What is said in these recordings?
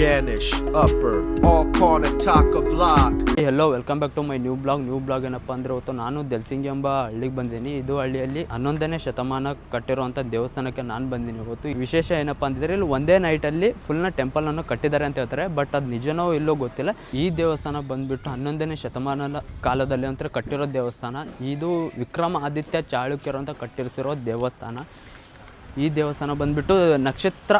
Ganish, upper, all corner talk of lock. Hello welcome back to my new blog new blog ಏನಪ್ಪ ಅಂದ್ರೆ ಇವತ್ತು ನಾನು ದೆಲ್ಸಿಂಗಿ ಎಂಬ ಹಳ್ಳಿಗೆ ಬಂದೀನಿ. ಇದು ಹಳ್ಳಿಯಲ್ಲಿ ಹನ್ನೊಂದನೇ ಶತಮಾನ ಕಟ್ಟಿರುವಂಥ ದೇವಸ್ಥಾನಕ್ಕೆ ನಾನು ಬಂದೀನಿ ಇವತ್ತು. ವಿಶೇಷ ಏನಪ್ಪ ಅಂದಿದ್ರೆ ಇಲ್ಲಿ ಒಂದೇ ನೈಟಲ್ಲಿ ಫುಲ್ನ ಟೆಂಪಲನ್ನು ಕಟ್ಟಿದ್ದಾರೆ ಅಂತ ಹೇಳ್ತಾರೆ. ಬಟ್ ಅದು ನಿಜನೋ ಇಲ್ಲೋ ಗೊತ್ತಿಲ್ಲ. ಈ ದೇವಸ್ಥಾನ ಬಂದ್ಬಿಟ್ಟು ಹನ್ನೊಂದನೇ ಶತಮಾನದ ಕಾಲದಲ್ಲಿ ಅಂತ ಕಟ್ಟಿರೋ ದೇವಸ್ಥಾನ. ಇದು ವಿಕ್ರಮ ಆದಿತ್ಯ ಚಾಳುಕ್ಯರು ಅಂತ ಕಟ್ಟಿರಿಸಿರೋ ದೇವಸ್ಥಾನ. ಈ ದೇವಸ್ಥಾನ ಬಂದ್ಬಿಟ್ಟು ನಕ್ಷತ್ರ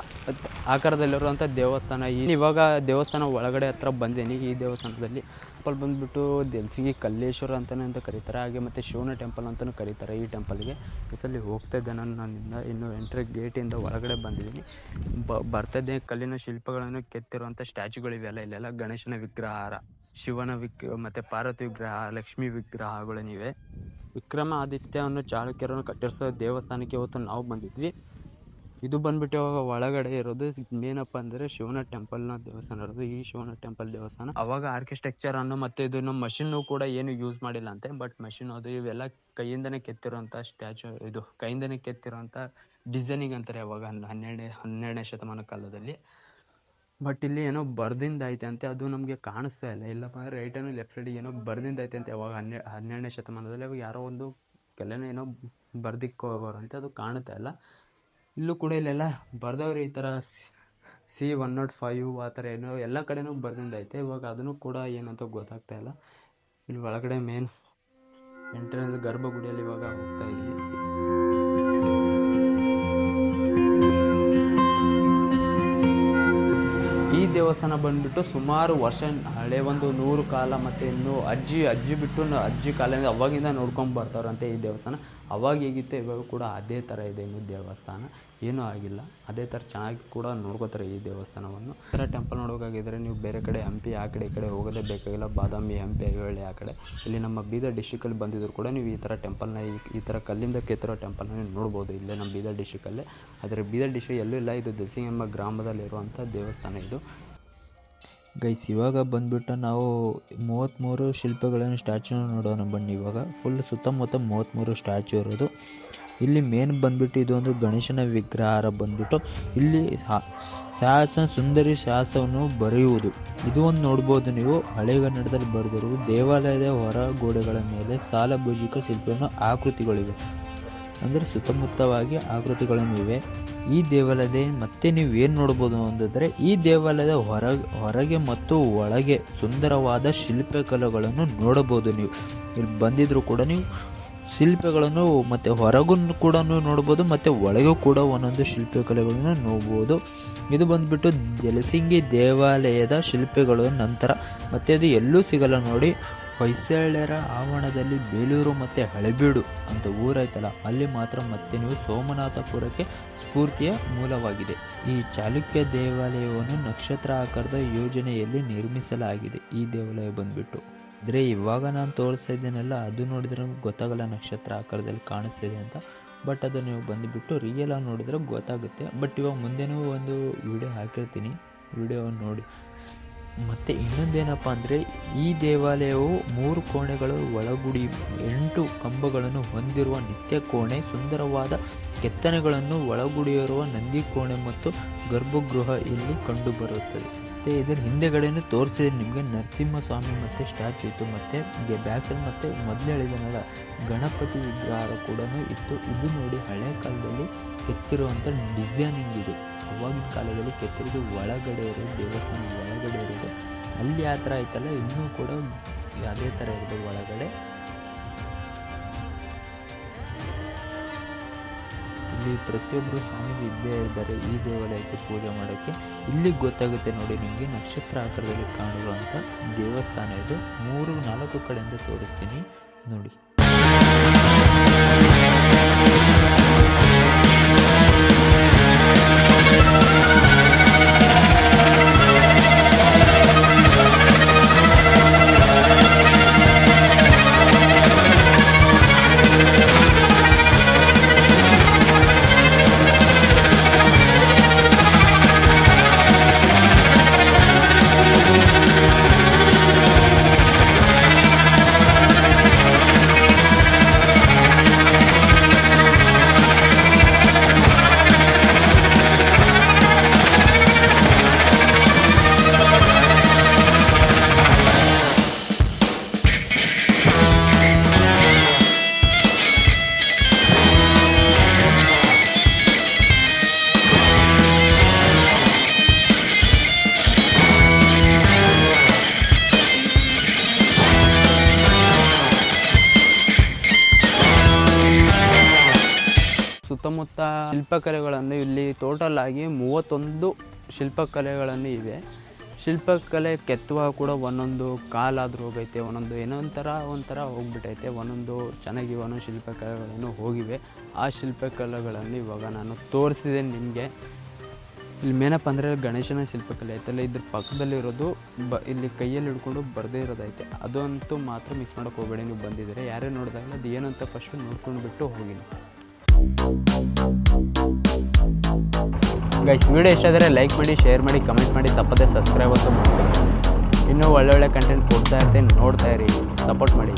ಆಕಾರದಲ್ಲಿರುವಂಥ ದೇವಸ್ಥಾನ. ಈ- ಇವಾಗ ದೇವಸ್ಥಾನ ಒಳಗಡೆ ಹತ್ರ ಬಂದೇನಿ ಈ ದೇವಸ್ಥಾನದಲ್ಲಿ. ಟೆಂಪಲ್ ಬಂದ್ಬಿಟ್ಟು ದೆಲ್ಸಿಗಿ ಕಲ್ಲೇಶ್ವರ ಅಂತಲೇ ಅಂತ ಕರೀತಾರೆ. ಹಾಗೆ ಮತ್ತು ಶಿವನ ಟೆಂಪಲ್ ಅಂತಲೂ ಕರೀತಾರೆ ಈ ಟೆಂಪಲ್ಗೆ. ಈ ಸಲ ಹೋಗ್ತಾ ಇದ್ದೆ ನಾನು ನನ್ನಿಂದ ಇನ್ನು ಎಂಟ್ರಿ ಗೇಟಿಂದ ಒಳಗಡೆ ಬಂದಿದ್ದೀನಿ. ಬ ಬರ್ತಾಯಿದ್ದೆ ಕಲ್ಲಿನ ಶಿಲ್ಪಗಳನ್ನು ಕೆತ್ತಿರುವಂಥ ಸ್ಟ್ಯಾಚುಗಳಿವೆಲ್ಲ ಇಲ್ಲೆಲ್ಲ. ಗಣೇಶನ ವಿಗ್ರಹ ಶಿವನ ವಿಗ್ರಹ ಮತ್ತು ಪಾರ್ವತಿ ವಿಗ್ರಹ, ಲಕ್ಷ್ಮೀ ವಿಗ್ರಹಗಳಿವೆ ವಿಕ್ರಮ ಆದಿತ್ಯವನ್ನು ಚಾಳುಕ್ಯರನ್ನು ಕಟ್ಟಿರಿಸೋ ದೇವಸ್ಥಾನಕ್ಕೆ ಇವತ್ತು ನಾವು ಬಂದಿದ್ವಿ. ಇದು ಬಂದ್ಬಿಟ್ಟು ಒಳಗಡೆ ಇರೋದು ಏನಪ್ಪ ಅಂದರೆ ಶಿವನ ಟೆಂಪಲ್ನ ದೇವಸ್ಥಾನ ಇರೋದು. ಈ ಶಿವನ ಟೆಂಪಲ್ ದೇವಸ್ಥಾನ ಅವಾಗ ಆರ್ಕಿಟೆಕ್ಚರ್ ಅನ್ನು ಮತ್ತು ಇದನ್ನು ಮಷಿನ್ನು ಕೂಡ ಏನು ಯೂಸ್ ಮಾಡಿಲ್ಲ ಅಂತೆ ಬಟ್ ಮಷಿನ್ ಅದು ಇವೆಲ್ಲ ಕೈಯಿಂದನೇ ಕೆತ್ತಿರುವಂಥ ಸ್ಟ್ಯಾಚು ಇದು. ಕೈಯಿಂದನೇ ಕೆತ್ತಿರೋಂಥ ಡಿಸೈನಿಂಗ್ ಅಂತಾರೆ ಅವಾಗ ಹನ್- ಹನ್ನೆರಡನೇ ಹನ್ನೆರಡನೇ ಶತಮಾನ ಕಾಲದಲ್ಲಿ. ಬಟ್ ಇಲ್ಲಿ ಏನೋ ಬರ್ದಿಂದೈತೆ ಅಂತೆ, ಅದು ನಮಗೆ ಕಾಣಿಸ್ತಾ ಇಲ್ಲ. ಇಲ್ಲಪ್ಪ ಅಂದರೆ ರೈಟ್ ಏನು ಲೆಫ್ಟ್ ಸೈಡಿಗೆ ಏನೋ ಬರ್ದಿಂದೈತೆ ಅಂತೆ, ಯಾವಾಗ ಹನ್ನೆ, ಹನ್ನೆರಡನೇ ಶತಮಾನದಲ್ಲಿ ಅವಾಗ ಯಾರೋ ಒಂದು ಕೆಲನೇ ಏನೋ ಬರ್ದಿಕ್ಕೆ ಅಂತೆ, ಅದು ಕಾಣುತ್ತಾ ಇಲ್ಲ. ಇಲ್ಲೂ ಕೂಡ ಇಲ್ಲೆಲ್ಲ ಬರ್ದವ್ರು ಈ ಥರ ಸಿ ಒನ್ ನಾಟ್ ಫೈವ್ ಆ ಥರ ಏನೋ ಎಲ್ಲ ಕಡೆನೂ ಬರ್ದಿಂದೈತೆ ಇವಾಗ ಅದನ್ನು ಕೂಡ ಏನಂತ ಗೊತ್ತಾಗ್ತಾ ಇಲ್ಲ. ಇಲ್ಲಿ ಒಳಗಡೆ ಮೇನ್ ಎಂಟ್ರೆನ್ಸ್ ಗರ್ಭಗುಡಿಯಲ್ಲಿ ಇವಾಗ ಹೋಗ್ತಾ ಇದ್ದೀವಿ. ದೇವಸ್ಥಾನ ಬಂದ್ಬಿಟ್ಟು ಸುಮಾರು ವರ್ಷ, ಹಳೆ ಒಂದು ನೂರು ಕಾಲ ಮತ್ತು ಇನ್ನು ಅಜ್ಜಿ ಅಜ್ಜಿ ಬಿಟ್ಟು ಅಜ್ಜಿ ಕಾಲದಿಂದ ಅವಾಗಿಂದ ನೋಡ್ಕೊಂಡು ಬರ್ತಾರಂತೆ ಈ ದೇವಸ್ಥಾನ. ಅವಾಗ ಹೇಗಿತ್ತು ಇವಾಗ ಕೂಡ ಅದೇ ಥರ ಇದೆ ಇನ್ನು ದೇವಸ್ಥಾನ. ಏನೂ ಆಗಿಲ್ಲ. ಅದೇ ಥರ ಚೆನ್ನಾಗಿ ಕೂಡ ನೋಡ್ಕೋತಾರೆ ಈ ದೇವಸ್ಥಾನವನ್ನು. ಈ ಟೆಂಪಲ್ ನೋಡೋಕ್ಕಾಗಿದ್ದರೆ ನೀವು ಬೇರೆ ಕಡೆ ಹಂಪಿ ಆ ಕಡೆ ಈ ಕಡೆ ಹೋಗೋದೇ ಬೇಕಾಗಿಲ್ಲ. ಬಾದಾಮಿ ಹಂಪಿ ಐಹೊಳೆ ಆ ಕಡೆ. ಇಲ್ಲಿ ನಮ್ಮ ಬೀದರ್ ಡಿಸ್ಟಿಕಲ್ಲಿ ಬಂದಿದ್ರು ಕೂಡ ನೀವು ಈ ಥರ ಟೆಂಪಲ್ನ ಈ ಈ ಥರ ಕಲ್ಲಿಂದ ಕೆತ್ತಿರೋ ಟೆಂಪಲ್ನ ನೀವು ನೋಡ್ಬೋದು. ಇಲ್ಲೇ ನಮ್ಮ ಬೀದರ್ ಡಿಸ್ಟಿಕಲ್ಲೇ ಆದರೆ ಬೀದರ್ ಡಿಸ್ಟಿಕ್ ಎಲ್ಲೂ ಇಲ್ಲ. ಇದು ದಸಿಂಗ್ ಎಂಬ ಗ್ರಾಮದಲ್ಲಿರುವಂಥ ದೇವಸ್ಥಾನ ಇದು. ಗೈಸ್ ಇವಾಗ ಬಂದ್ಬಿಟ್ಟು ನಾವು ಮೂವತ್ತ್ಮೂರು ಶಿಲ್ಪಗಳನ್ನು ಸ್ಟ್ಯಾಚ್ಯೂನ ನೋಡೋಣ ಬನ್ನಿ. ಇವಾಗ ಫುಲ್ ಸುತ್ತಮುತ್ತ ಮೂವತ್ತ್ಮೂರು ಸ್ಟ್ಯಾಚ್ಯೂ ಇರೋದು. ಇಲ್ಲಿ ಮೇನ್ ಬಂದ್ಬಿಟ್ಟು ಇದೊಂದು ಗಣೇಶನ ವಿಗ್ರಹ ಬಂದ್ಬಿಟ್ಟು ಇಲ್ಲಿ ಸಾಹಸ, ಸುಂದರಿ ಸಾಹಸವನ್ನು ಬರೆಯುವುದು. ಇದು ಒಂದು ನೋಡ್ಬೋದು ನೀವು. ಹಳೆಗನ್ನಡದಲ್ಲಿ ಬರೆದಿರುವುದು ದೇವಾಲಯದ ಹೊರ ಗೋಡೆಗಳ ಮೇಲೆ ಸಾಲಭುಜಿಕ ಶಿಲ್ಪವನ್ನು ಆಕೃತಿಗಳಿವೆ. ಅಂದರೆ ಸುತ್ತಮುತ್ತವಾಗಿ ಆಕೃತಿಗಳನ್ನು ಇವೆ. ಈ ದೇವಾಲಯದ ಮತ್ತೆ ನೀವು ಏನು ನೋಡ್ಬೋದು ಅಂತಂದರೆ ಈ ದೇವಾಲಯದ ಹೊರ, ಹೊರಗೆ ಮತ್ತು ಒಳಗೆ ಸುಂದರವಾದ ಶಿಲ್ಪಕಲೆಗಳನ್ನು ನೋಡಬಹುದು ನೀವು. ಇಲ್ಲಿ ಬಂದಿದ್ರು ಕೂಡ ನೀವು ಶಿಲ್ಪಗಳನ್ನು ಮತ್ತು ಹೊರಗೂ ಕೂಡ ನೋಡ್ಬೋದು, ಮತ್ತು ಒಳಗೂ ಕೂಡ ಒಂದೊಂದು ಶಿಲ್ಪಕಲೆಗಳನ್ನು ನೋಡ್ಬೋದು. ಇದು ಬಂದ್ಬಿಟ್ಟು ಜಲಸಿಂಗಿ ದೇವಾಲಯದ ಶಿಲ್ಪಗಳು ನಂತರ ಮತ್ತೆ ಅದು ಎಲ್ಲೂ ಸಿಗಲ್ಲ ನೋಡಿ. ಹೊಯ್ಸಳರ ಆವರಣದಲ್ಲಿ ಬೇಲೂರು ಮತ್ತು ಹಳೆಬೀಡು ಅಂತ ಊರೈತಲ್ಲ ಅಲ್ಲಿ ಮಾತ್ರ ಮತ್ತೆ ನೀವು ಸೋಮನಾಥಪುರಕ್ಕೆ ಸ್ಫೂರ್ತಿಯ ಮೂಲವಾಗಿದೆ. ಈ ಚಾಲುಕ್ಯ ದೇವಾಲಯವನ್ನು ನಕ್ಷತ್ರ ಆಕಾರದ ಯೋಜನೆಯಲ್ಲಿ ನಿರ್ಮಿಸಲಾಗಿದೆ. ಈ ದೇವಾಲಯ ಬಂದ್ಬಿಟ್ಟು. ಅಂದರೆ ಇವಾಗ ನಾನು ತೋರಿಸ್ತಾ ಇದ್ದೀನಲ್ಲ, ಅದು ನೋಡಿದ್ರೆ ಗೊತ್ತಾಗಲ್ಲ ನಕ್ಷತ್ರ ಆಕಾರದಲ್ಲಿ ಕಾಣಿಸ್ತಿದೆ ಅಂತ. ಬಟ್ ಅದು ನೀವು ಬಂದುಬಿಟ್ಟು ರಿಯಲ್ ಆಗಿ ನೋಡಿದ್ರೆ ಗೊತ್ತಾಗುತ್ತೆ. ಬಟ್ ಇವಾಗ ಮುಂದೆನೂ ಒಂದು ವಿಡಿಯೋ ಹಾಕಿರ್ತೀನಿ. ವಿಡಿಯೋವನ್ನು ನೋಡಿ. ಮತ್ತು ಇನ್ನೊಂದೇನಪ್ಪ ಅಂದರೆ ಈ ದೇವಾಲಯವು ಮೂರು ಕೋಣೆಗಳು ಒಳಗುಡಿ ಎಂಟು ಕಂಬಗಳನ್ನು ಹೊಂದಿರುವ ನಿತ್ಯ ಕೋಣೆ, ಸುಂದರವಾದ ಕೆತ್ತನೆಗಳನ್ನು ಒಳಗುಡಿಯಿರುವ ನಂದಿ ಕೋಣೆ ಮತ್ತು ಗರ್ಭಗೃಹ ಇಲ್ಲಿ ಕಂಡುಬರುತ್ತದೆ. ಮತ್ತು ಇದರ ಹಿಂದೆಗಡೆನೂ ತೋರಿಸಿದೆ, ನಿಮಗೆ ನರಸಿಂಹಸ್ವಾಮಿ ಮತ್ತು ಸ್ಟ್ಯಾಚು ಇತ್ತು, ಮತ್ತು ಬ್ಯಾಕ್ ಸೈಡ್ ಮತ್ತು ಮೊದಲು ಹೇಳಿದನಲ್ಲ ಗಣಪತಿ ವಿಗ್ರಹ ಕೂಡ ಇತ್ತು. ಇದು ನೋಡಿ ಹಳೆ ಕಾಲದಲ್ಲಿ ಕೆತ್ತಿರುವಂಥ ಡಿಸೈನಿಂಗ್ ಇದು. ಅವಾಗಿನ ಕಾಲದಲ್ಲಿ ಕೆತ್ತಿರೋದು ಒಳಗಡೆ ಇರೋ ದೇವಸ್ಥಾನ ಅಲ್ಲಿ ಆ ಥರ ಆಯ್ತಲ್ಲ ಇನ್ನೂ ಕೂಡ ಅದೇ ಥರ ಇರೋದು ಒಳಗಡೆ. ಇಲ್ಲಿ ಪ್ರತಿಯೊಬ್ಬರು ಸ್ವಾಮಿಗೆ ಇದ್ದೇ ಇದ್ದಾರೆ, ಈ ದೇವಾಲಯಕ್ಕೆ ಪೂಜೆ ಮಾಡೋಕ್ಕೆ. ಇಲ್ಲಿ ಗೊತ್ತಾಗುತ್ತೆ ನೋಡಿ ನಿಮಗೆ, ನಕ್ಷತ್ರ ಆಕಾರದಲ್ಲಿ ಕಾಣಿರುವಂಥ ದೇವಸ್ಥಾನ ಇದು. ಮೂರು ನಾಲ್ಕು ಕಡೆಯಿಂದ ತೋರಿಸ್ತೀನಿ ನೋಡಿ. ಶಿಲ್ಪಕಲೆಗಳನ್ನು ಇಲ್ಲಿ ಟೋಟಲ್ ಆಗಿ ಮೂವತ್ತೊಂದು ಶಿಲ್ಪಕಲೆಗಳನ್ನು ಇವೆ. ಶಿಲ್ಪಕಲೆ ಕೆತ್ತುವ ಕೂಡ ಒಂದೊಂದು ಕಾಲಾದರೂ ಹೋಗೈತೆ, ಒಂದೊಂದು ಏನೋ ಒಂಥರ ಹೋಗ್ಬಿಟ್ಟೈತೆ ಒಂದೊಂದು ಚೆನ್ನಾಗಿ ಒಂದೊಂದು ಶಿಲ್ಪಕಲೆಗಳನ್ನು ಹೋಗಿವೆ. ಆ ಶಿಲ್ಪಕಲೆಗಳನ್ನು ಇವಾಗ ನಾನು ತೋರಿಸಿದೆ ನಿಮಗೆ. ಇಲ್ಲಿ ಮೇನಪ್ಪ ಅಂದರೆ ಗಣೇಶನ ಶಿಲ್ಪಕಲೆ ಐತಲ್ಲ ಇದ್ರ ಪಕ್ಕದಲ್ಲಿರೋದು ಬ, ಇಲ್ಲಿ ಕೈಯಲ್ಲಿ ಹಿಡ್ಕೊಂಡು ಬರದೇ ಇರೋದೈತೆ. ಅದಂತೂ ಮಾತ್ರ ಮಿಸ್ ಮಾಡೋಕೆ ಹೋಗಬೇಡಿ. ನೀವು ಬಂದಿದ್ದೀರಿ, ಯಾರೇ ನೋಡಿದಾಗ ಅದು ಏನಂತ ಫಸ್ಟು ನೋಡ್ಕೊಂಡು ಬಿಟ್ಟು ಹೋಗಿ ಗೈಸ್ ವಿಡಿಯೋ ಇಷ್ಟ ಆದರೆ ಲೈಕ್ ಮಾಡಿ ಶೇರ್ ಮಾಡಿ ಕಮೆಂಟ್ ಮಾಡಿ, ತಪ್ಪದೆ ಸಬ್ಸ್ಕ್ರೈಬ್ ಅಂತ ಮಾಡ್ತೀನಿ ಇನ್ನೂ ಒಳ್ಳೊಳ್ಳೆ ಕಂಟೆಂಟ್ ಕೊಡ್ತಾ ಇರ್ತೀನಿ, ನೋಡ್ತಾ ಇರಿ ಸಪೋರ್ಟ್ ಮಾಡಿ.